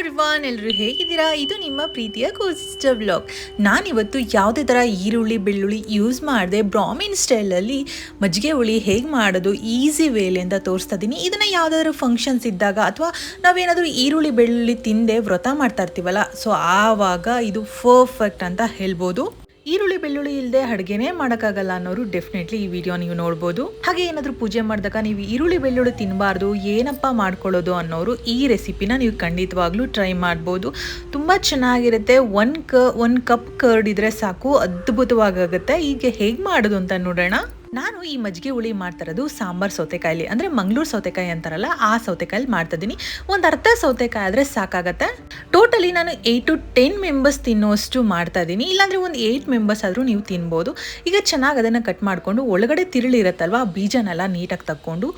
Everyone ಎಲ್ಲರೂ ಹೇಗಿದ್ದೀರಾ? ಇದು ನಿಮ್ಮ ಪ್ರೀತಿಯ ಕೋಸಿಸ್ಟರ್ ಬ್ಲಾಗ್ ನಾನಿವತ್ತು ಯಾವುದೇ ಥರ ಈರುಳ್ಳಿ, ಬೆಳ್ಳುಳ್ಳಿ ಯೂಸ್ ಮಾಡದೆ ಬ್ರಾಮಿನ್ ಸ್ಟೈಲಲ್ಲಿ ಮಜ್ಜಿಗೆ ಹುಳಿ ಹೇಗೆ ಮಾಡೋದು ಈಸಿ ವೇಲಿಂದ ತೋರಿಸ್ತಾ ಇದ್ದೀನಿ. ಇದನ್ನು ಯಾವುದಾದ್ರೂ ಫಂಕ್ಷನ್ಸ್ ಇದ್ದಾಗ ಅಥವಾ ನಾವೇನಾದರೂ ಈರುಳ್ಳಿ, ಬೆಳ್ಳುಳ್ಳಿ ತಿಂದೆ ವ್ರತ ಮಾಡ್ತಾ ಇರ್ತೀವಲ್ಲ ಸೊ ಆವಾಗ ಇದು ಪರ್ಫೆಕ್ಟ್ ಅಂತ ಹೇಳ್ಬೋದು. ಈರುಳ್ಳಿ ಬೆಳ್ಳುಳ್ಳಿ ಇಲ್ಲದೆ ಅಡುಗೆನೇ ಮಾಡೋಕ್ಕಾಗಲ್ಲ ಅನ್ನೋರು ಡೆಫಿನೆಟ್ಲಿ ಈ ವಿಡಿಯೋ ನೀವು ನೋಡ್ಬೋದು. ಹಾಗೆ ಏನಾದರೂ ಪೂಜೆ ಮಾಡಿದಾಗ ನೀವು ಈರುಳ್ಳಿ ಬೆಳ್ಳುಳ್ಳಿ ತಿನ್ನಬಾರ್ದು ಏನಪ್ಪ ಮಾಡ್ಕೊಳ್ಳೋದು ಅನ್ನೋರು ಈ ರೆಸಿಪಿನ ನೀವು ಖಂಡಿತವಾಗ್ಲೂ ಟ್ರೈ ಮಾಡ್ಬೋದು. ತುಂಬ ಚೆನ್ನಾಗಿರುತ್ತೆ. ಒನ್ ಕ ಒನ್ ಕಪ್ ಕರ್ಡ್ ಇದ್ರೆ ಸಾಕು, ಅದ್ಭುತವಾಗುತ್ತೆ. ಈಗ ಹೇಗೆ ಮಾಡೋದು ಅಂತ ನೋಡೋಣ. ನಾನು ಈ ಮಜ್ಜಿಗೆ ಹುಳಿ ಮಾಡ್ತಾ ಇರೋದು ಸಾಂಬಾರ್ ಸೌತೆಕಾಯಲ್ಲಿ. ಅಂದರೆ ಮಂಗಳೂರು ಸೌತೆಕಾಯಿ ಅಂತಾರಲ್ಲ, ಆ ಸೌತೆಕಾಯಲ್ಲಿ ಮಾಡ್ತಾ ಇದ್ದೀನಿ ಒಂದು ಅರ್ಧ ಸೌತೆಕಾಯಿ ಆದರೆ ಸಾಕಾಗತ್ತೆ. ಟೋಟಲಿ ನಾನು ಏಯ್ಟ್ ಟು ಟೆನ್ ಮೆಂಬರ್ಸ್ ತಿನ್ನೋಷ್ಟು ಮಾಡ್ತಾ ಇದ್ದೀನಿ ಇಲ್ಲಾಂದರೆ ಒಂದು ಏಯ್ಟ್ ಮೆಂಬರ್ಸ್ ಆದರೂ ನೀವು ತಿನ್ಬೋದು. ಈಗ ಚೆನ್ನಾಗಿ ಅದನ್ನು ಕಟ್ ಮಾಡಿಕೊಂಡು ಒಳಗಡೆ ತಿರುಳಿರುತ್ತಲ್ವ ಆ ಬೀಜನೆಲ್ಲ ನೀಟಾಗಿ ತಕ್ಕೊಂಡು.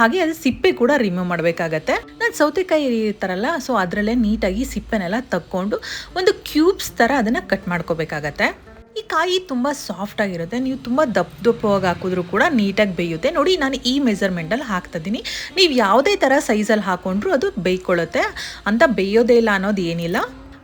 ಹಾಗೆ ಅದು ಸಿಪ್ಪೆ ಕೂಡ ರಿಮೂವ್ ಮಾಡಬೇಕಾಗತ್ತೆ. ನಾನು ಸೌತೆಕಾಯಿ ಇರ್ತಾರಲ್ಲ ಸೊ ಅದರಲ್ಲೇ ನೀಟಾಗಿ ಸಿಪ್ಪೆನೆಲ್ಲ ತಕ್ಕೊಂಡು ಒಂದು ಕ್ಯೂಬ್ಸ್ ಥರ ಅದನ್ನು ಕಟ್ ಮಾಡ್ಕೋಬೇಕಾಗತ್ತೆ. ಈ ಕಾಯಿ ತುಂಬ ಸಾಫ್ಟ್ ಆಗಿರುತ್ತೆ. ನೀವು ತುಂಬ ದಪ್ಪ ದಪ್ಪವಾಗಿ ಹಾಕಿದ್ರು ಕೂಡ ನೀಟಾಗಿ ಬೇಯುತ್ತೆ. ನೋಡಿ, ನಾನು ಈ ಮೆಸರ್ಮೆಂಟಲ್ಲಿ ಹಾಕ್ತಿದ್ದೀನಿ ನೀವು ಯಾವುದೇ ಥರ ಸೈಜಲ್ಲಿ ಹಾಕೊಂಡ್ರೂ ಅದು ಬೇಯ್ಕೊಳ್ಳುತ್ತೆ. ಅಂತ ಬೇಯೋದೇ ಇಲ್ಲ ಅನ್ನೋದು ಏನಿಲ್ಲ.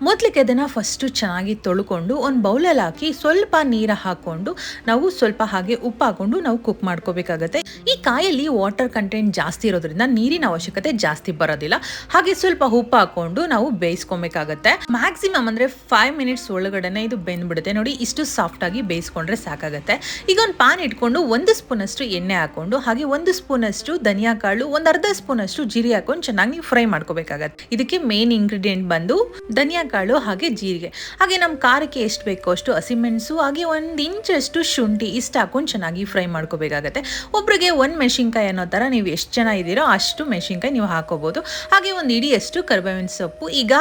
ಮೊದಲಿಗೆ ಅದನ್ನು ಫಸ್ಟು ಚೆನ್ನಾಗಿ ತೊಳ್ಕೊಂಡು ಒಂದು ಬೌಲಲ್ಲಿ ಹಾಕಿ ಸ್ವಲ್ಪ ನೀರು ಹಾಕ್ಕೊಂಡು ನಾವು ಸ್ವಲ್ಪ ಹಾಗೆ ಉಪ್ಪು ಹಾಕೊಂಡು ನಾವು ಕುಕ್ ಮಾಡ್ಕೋಬೇಕಾಗತ್ತೆ. ಈ ಕಾಯಲ್ಲಿ ವಾಟರ್ ಕಂಟೆಂಟ್ ಜಾಸ್ತಿ ಇರೋದ್ರಿಂದ ನೀರಿನ ಅವಶ್ಯಕತೆ ಜಾಸ್ತಿ ಬರೋದಿಲ್ಲ. ಹಾಗೆ ಸ್ವಲ್ಪ ಉಪ್ಪು ಹಾಕೊಂಡು ನಾವು ಬೇಯಿಸ್ಕೊಬೇಕಾಗತ್ತೆ. ಮ್ಯಾಕ್ಸಿಮಮ್ ಅಂದರೆ ಫೈವ್ ಮಿನಿಟ್ಸ್ ಒಳಗಡೆನೆ ಇದು ಬೆಂದ್ಬಿಡುತ್ತೆ. ನೋಡಿ, ಇಷ್ಟು ಸಾಫ್ಟಾಗಿ ಬೇಯಿಸ್ಕೊಂಡ್ರೆ ಸಾಕಾಗುತ್ತೆ. ಈಗ ಒಂದು ಪಾನ್ ಇಟ್ಕೊಂಡು ಒಂದು ಸ್ಪೂನಷ್ಟು ಎಣ್ಣೆ ಹಾಕೊಂಡು, ಹಾಗೆ ಒಂದು ಸ್ಪೂನಷ್ಟು ಧನಿಯಾ ಕಾಳು, ಒಂದು ಅರ್ಧ ಸ್ಪೂನಷ್ಟು ಜೀರಿ ಹಾಕೊಂಡು ಚೆನ್ನಾಗಿ ಫ್ರೈ ಮಾಡ್ಕೋಬೇಕಾಗತ್ತೆ. ಇದಕ್ಕೆ ಮೇನ್ ಇಂಗ್ರೀಡಿಯೆಂಟ್ ಬಂದು ಧನಿಯಾ ಕಾಳು ಹಾಗೆ ಜೀರಿಗೆ. ಹಾಗೆ ನಮ್ಮ ಖಾರಕ್ಕೆ ಎಷ್ಟು ಬೇಕೋ ಅಷ್ಟು ಹಸಿಮೆಣಸು ಹಾಗೆ ಒಂದು ಇಂಚಷ್ಟು ಶುಂಠಿ ಇಷ್ಟು ಹಾಕೊಂಡು ಚೆನ್ನಾಗಿ ಫ್ರೈ ಮಾಡ್ಕೋಬೇಕಾಗತ್ತೆ. ಒಬ್ಬರಿಗೆ ಒಂದು ಮೆಣಸಿನ್ಕಾಯಿ ಅನ್ನೋ ಥರ ನೀವು ಎಷ್ಟು ಜನ ಇದ್ದೀರೋ ಅಷ್ಟು ಮೆಣಸಿನ್ಕಾಯಿ ನೀವು ಹಾಕೋಬೋದು. ಹಾಗೆ ಒಂದು ಇಡಿಯಷ್ಟು ಕರಿಬೇವಿನ ಸೊಪ್ಪು. ಈಗ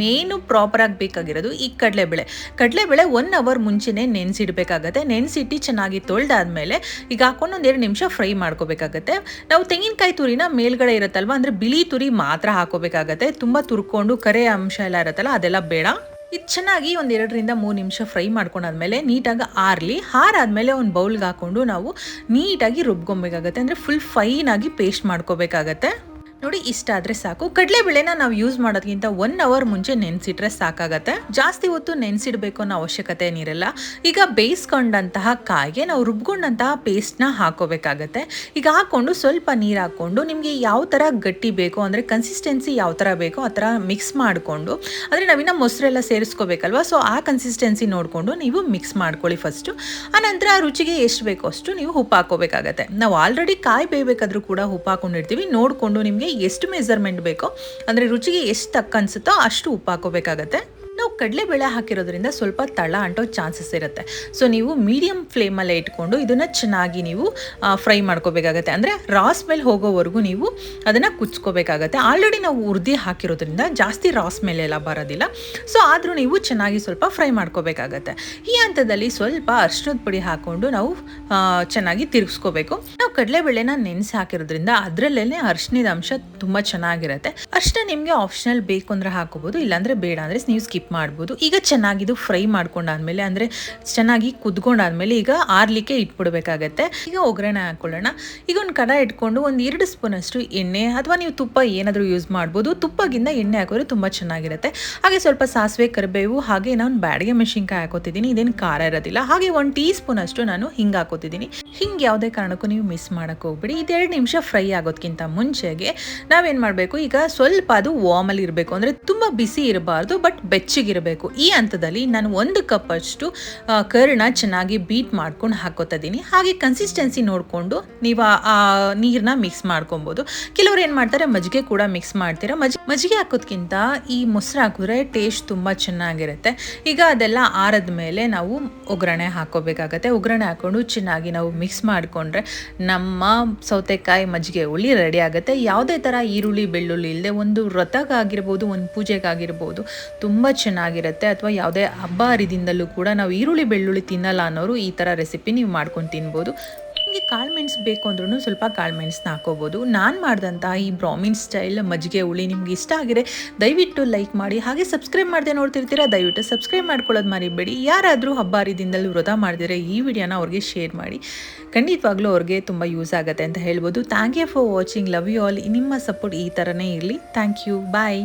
ಮೇನು ಪ್ರಾಪರಾಗಿ ಬೇಕಾಗಿರೋದು ಈ ಕಡಲೆಬೇಳೆ. ಕಡಲೆಬೇಳೆ ಒನ್ ಅವರ್ ಮುಂಚೆನೇ ನೆನೆಸಿಡ್ಬೇಕಾಗತ್ತೆ. ನೆನೆಸಿಟ್ಟು ಚೆನ್ನಾಗಿ ತೊಳೆದಾದ್ಮೇಲೆ ಈಗ ಹಾಕೊಂಡು ಒಂದು ಎರಡು ನಿಮಿಷ ಫ್ರೈ ಮಾಡ್ಕೋಬೇಕಾಗತ್ತೆ. ನಾವು ತೆಂಗಿನಕಾಯಿ ತುರಿನ ಮೇಲ್ಗಡೆ ಇರುತ್ತಲ್ವ, ಅಂದರೆ ಬಿಳಿ ತುರಿ ಮಾತ್ರ ಹಾಕೋಬೇಕಾಗತ್ತೆ ತುಂಬ ತುರ್ಕೊಂಡು ಕರೆ ಅಂಶ ಎಲ್ಲ ಇರುತ್ತಲ್ಲ, ಅದೆಲ್ಲ ಬೇಡ. ಇದು ಚೆನ್ನಾಗಿ ಒಂದು ಎರಡರಿಂದ ಮೂರು ನಿಮಿಷ ಫ್ರೈ ಮಾಡ್ಕೊಂಡಾದ್ಮೇಲೆ ನೀಟಾಗಿ ಆರಲಿ. ಹಾರಾದ್ಮೇಲೆ ಒಂದು ಬೌಲ್ಗೆ ಹಾಕೊಂಡು ನಾವು ನೀಟಾಗಿ ರುಬ್ಕೊಬೇಕಾಗತ್ತೆ. ಅಂದರೆ ಫುಲ್ ಫೈನಾಗಿ ಪೇಸ್ಟ್ ಮಾಡ್ಕೋಬೇಕಾಗತ್ತೆ. ನೋಡಿ, ಇಷ್ಟ ಆದ್ರೆ ಸಾಕು. ಕಡಲೆಬೇಳೆನ ನಾವು ಯೂಸ್ ಮಾಡೋದಕ್ಕಿಂತ ಒನ್ ಅವರ್ ಮುಂಚೆ ನೆನೆಸಿಟ್ರೆ ಸಾಕಾಗತ್ತೆ. ಜಾಸ್ತಿ ಹೊತ್ತು ನೆನೆಸಿಡಬೇಕು ಅನ್ನೋ ಅವಶ್ಯಕತೆ ಏನಿರಲ್ಲ. ಈಗ ಬೇಯಿಸ್ಕೊಂಡಂತಹ ಕಾಯಿಗೆ ನಾವು ರುಬ್ಕೊಂಡಂತಹ ಪೇಸ್ಟ್ನ ಹಾಕೋಬೇಕಾಗತ್ತೆ. ಈಗ ಹಾಕೊಂಡು ಸ್ವಲ್ಪ ನೀರು ಹಾಕ್ಕೊಂಡು ನಿಮಗೆ ಯಾವ ಥರ ಗಟ್ಟಿ ಬೇಕೋ, ಅಂದರೆ ಕನ್ಸಿಸ್ಟೆನ್ಸಿ ಯಾವ ಥರ ಬೇಕೋ ಆ ಥರ ಮಿಕ್ಸ್ ಮಾಡಿಕೊಂಡು, ಅಂದರೆ ನಾವಿನ್ನ ಮೊಸರೆಲ್ಲ ಸೇರಿಸ್ಕೋಬೇಕಲ್ವ? ಸೊ ಆ ಕನ್ಸಿಸ್ಟೆನ್ಸಿ ನೋಡಿಕೊಂಡು ನೀವು ಮಿಕ್ಸ್ ಮಾಡ್ಕೊಳ್ಳಿ ಫಸ್ಟು ಆನಂತರ ರುಚಿಗೆ ಎಷ್ಟು ಬೇಕೋ ಅಷ್ಟು ನೀವು ಉಪ್ಪು ಹಾಕೋಬೇಕಾಗತ್ತೆ ನಾವು ಆಲ್ರೆಡಿ ಕಾಯಿ ಬೇಯಬೇಕಾದ್ರೂ ಕೂಡ ಉಪ್ಪು ಹಾಕೊಂಡಿರ್ತೀವಿ. ನೋಡಿಕೊಂಡು ನಿಮಗೆ ಎಷ್ಟು ಮೆಸರ್ಮೆಂಟ್ ಬೇಕೋ ಅಂದರೆ ರುಚಿಗೆ ಎಷ್ಟು ತಕ್ಕ ಅನ್ಸುತ್ತೋ ಅಷ್ಟು ಉಪ್ಪು ಹಾಕೋಬೇಕಾಗತ್ತೆ. ಕಡಲೆಬೇಳೆ ಹಾಕಿರೋದ್ರಿಂದ ಸ್ವಲ್ಪ ತಳ ಅಂಟೋ ಚಾನ್ಸಸ್ ಇರುತ್ತೆ. ಸೊ ನೀವು ಮೀಡಿಯಮ್ ಫ್ಲೇಮಲ್ಲೇ ಇಟ್ಕೊಂಡು ಇದನ್ನು ಚೆನ್ನಾಗಿ ನೀವು ಫ್ರೈ ಮಾಡ್ಕೋಬೇಕಾಗತ್ತೆ. ಅಂದರೆ ರಾಸ್ ಮೇಲೆ ಹೋಗೋವರೆಗೂ ನೀವು ಅದನ್ನು ಕುಚ್ಕೋಬೇಕಾಗತ್ತೆ ಆಲ್ರೆಡಿ ನಾವು ಉರ್ದಿ ಹಾಕಿರೋದ್ರಿಂದ ಜಾಸ್ತಿ ರಾಸ್ ಮೇಲೆ ಎಲ್ಲ ಬರೋದಿಲ್ಲ. ಸೊ ಆದರೂ ನೀವು ಚೆನ್ನಾಗಿ ಸ್ವಲ್ಪ ಫ್ರೈ ಮಾಡ್ಕೋಬೇಕಾಗತ್ತೆ. ಈ ಹಂತದಲ್ಲಿ ಸ್ವಲ್ಪ ಅರ್ಶಿನದ ಪುಡಿ ಹಾಕ್ಕೊಂಡು ನಾವು ಚೆನ್ನಾಗಿ ತಿರುಗಿಸ್ಕೋಬೇಕು. ನಾವು ಕಡಲೆಬೇಳೆನ ನೆನೆಸಿ ಹಾಕಿರೋದ್ರಿಂದ ಅದರಲ್ಲೇ ಅರ್ಶಿನದ ಅಂಶ ತುಂಬ ಚೆನ್ನಾಗಿರುತ್ತೆ. ಅರ್ಶಿನ ನಿಮಗೆ ಆಪ್ಷನಲ್ ಬೇಕು ಅಂದರೆ ಹಾಕೋಬೋದು, ಇಲ್ಲಾಂದರೆ ಬೇಡ ಅಂದರೆ ನೀವು ಸ್ಕಿಪ್ ಮಾಡ್ಬೋದು. ಈಗ ಚೆನ್ನಾಗಿದು ಫ್ರೈ ಮಾಡ್ಕೊಂಡಾದ್ಮೇಲೆ, ಅಂದರೆ ಚೆನ್ನಾಗಿ ಕುದ್ಕೊಂಡಾದ್ಮೇಲೆ ಈಗ ಆರ್ಲಿಕ್ಕೆ ಇಟ್ಬಿಡ್ಬೇಕಾಗತ್ತೆ. ಈಗ ಒಗ್ಗರಣೆ ಹಾಕೊಳ್ಳೋಣ. ಈಗ ಒಂದು ಕಡ ಇಟ್ಕೊಂಡು ಒಂದು ಎರಡು ಸ್ಪೂನ್ ಅಷ್ಟು ಎಣ್ಣೆ ಅಥವಾ ನೀವು ತುಪ್ಪ ಏನಾದರೂ ಯೂಸ್ ಮಾಡ್ಬೋದು. ತುಪ್ಪಗಿಂತ ಎಣ್ಣೆ ಹಾಕಿದ್ರೆ ತುಂಬ ಚೆನ್ನಾಗಿರುತ್ತೆ. ಹಾಗೆ ಸ್ವಲ್ಪ ಸಾಸಿವೆ, ಕರಿಬೇವು ಹಾಗೆ ನಾನು ಬ್ಯಾಡಿಗೆ ಮೆಣಸಿನ್ಕಾಯಿ ಹಾಕೋತಿದ್ದೀನಿ. ಇದೇನು ಖಾರ ಇರೋದಿಲ್ಲ. ಹಾಗೆ ಒಂದು ಟೀ ಸ್ಪೂನ್ ಅಷ್ಟು ನಾನು ಹಿಂಗೆ ಹಾಕೋತಿದ್ದೀನಿ. ಹಿಂಗೆ ಯಾವುದೇ ಕಾರಣಕ್ಕೂ ನೀವು ಮಿಸ್ ಮಾಡೋಕ್ಕೆ ಹೋಗ್ಬಿಡಿ. ಇದೆರಡು ನಿಮಿಷ ಫ್ರೈ ಆಗೋದಕ್ಕಿಂತ ಮುಂಚೆಗೆ ನಾವೇನು ಮಾಡಬೇಕು? ಈಗ ಸ್ವಲ್ಪ ಅದು ವಾರ್ಮಲ್ಲಿ ಇರಬೇಕು. ಅಂದರೆ ತುಂಬ ಬಿಸಿ ಇರಬಾರ್ದು ಬಟ್ ಬೆಚ್ಚಗಿರಬೇಕು. ಈ ಹಂತದಲ್ಲಿ ನಾನು ಒಂದು ಕಪ್ ಅಷ್ಟು ಕರ್ಣ ಚೆನ್ನಾಗಿ ಬೀಟ್ ಮಾಡ್ಕೊಂಡು ಹಾಕೋತಾ ಇದ್ದೀನಿ. ಹಾಗೆ ಕನ್ಸಿಸ್ಟೆನ್ಸಿ ನೋಡಿಕೊಂಡು ನೀವು ಆ ನೀರನ್ನ ಮಿಕ್ಸ್ ಮಾಡ್ಕೊಬೋದು. ಕೆಲವರು ಏನು ಮಾಡ್ತಾರೆ, ಮಜ್ಜಿಗೆ ಕೂಡ ಮಿಕ್ಸ್ ಮಾಡ್ತೀರಾ. ಮಜ್ ಮಜ್ಜಿಗೆ ಹಾಕೋದ್ಕಿಂತ ಈ ಮೊಸರು ಹಾಕಿದ್ರೆ ಟೇಸ್ಟ್ ತುಂಬ ಚೆನ್ನಾಗಿರುತ್ತೆ. ಈಗ ಅದೆಲ್ಲ ಆರದ ಮೇಲೆ ನಾವು ಒಗ್ಗರಣೆ ಹಾಕೋಬೇಕಾಗತ್ತೆ. ಒಗ್ಗರಣೆ ಹಾಕೊಂಡು ಚೆನ್ನಾಗಿ ನಾವು ಮಿಕ್ಸ್ ಮಾಡಿಕೊಂಡ್ರೆ ನಮ್ಮ ಸೌತೆಕಾಯಿ ಮಜ್ಜಿಗೆ ಹುಳಿ ರೆಡಿ ಆಗುತ್ತೆ. ಯಾವುದೇ ಥರ ಈರುಳ್ಳಿ, ಬೆಳ್ಳುಳ್ಳಿ ಇಲ್ಲದೆ ಒಂದು ವ್ರತಕ್ಕಾಗಿರ್ಬೋದು ಒಂದು ಪೂಜೆಗಾಗಿರ್ಬೋದು, ತುಂಬ ಚೆನ್ನಾಗಿರುತ್ತೆ ಅಥವಾ ಯಾವುದೇ ಹಬ್ಬ ಹರಿದಿಂದಲೂ ಕೂಡ ನಾವು ಈರುಳ್ಳಿ, ಬೆಳ್ಳುಳ್ಳಿ ತಿನ್ನಲ್ಲ ಅನ್ನೋರು ಈ ಥರ ರೆಸಿಪಿ ನೀವು ಮಾಡ್ಕೊಂಡು ತಿನ್ಬೋದು. ನಿಮಗೆ ಕಾಳು ಮೆಣಸು ಬೇಕು ಅಂದ್ರೂ ಸ್ವಲ್ಪ ಕಾಳು ಮೆಣಸನ್ನ ಹಾಕೋಬೋದು. ನಾನು ಮಾಡಿದಂಥ ಈ ಬ್ರಾಮಿನ್ ಸ್ಟೈಲ್ ಮಜ್ಜಿಗೆ ಹುಳಿ ನಿಮ್ಗೆ ಇಷ್ಟ ಆಗಿದೆ ದಯವಿಟ್ಟು ಲೈಕ್ ಮಾಡಿ, ಹಾಗೆ ಸಬ್ಸ್ಕ್ರೈಬ್ ಮಾಡದೆ ನೋಡ್ತಿರ್ತೀರಾ, ದಯವಿಟ್ಟು ಸಬ್ಸ್ಕ್ರೈಬ್ ಮಾಡ್ಕೊಳ್ಳೋದು ಮರಿಬೇಡಿ. ಯಾರಾದರೂ ಹಬ್ಬ ಹರಿದಿಂದಲೂ ವ್ರತ ಮಾಡಿದರೆ ಈ ವಿಡಿಯೋನ ಅವ್ರಿಗೆ ಶೇರ್ ಮಾಡಿ. ಖಂಡಿತವಾಗ್ಲೂ ಅವ್ರಿಗೆ ತುಂಬ ಯೂಸ್ ಆಗುತ್ತೆ ಅಂತ ಹೇಳ್ಬೋದು. Thank you for watching love you all ನಿಮ್ಮ ಸಪೋರ್ಟ್ ಈ ಥರನೇ ಇರಲಿ. Thank you bye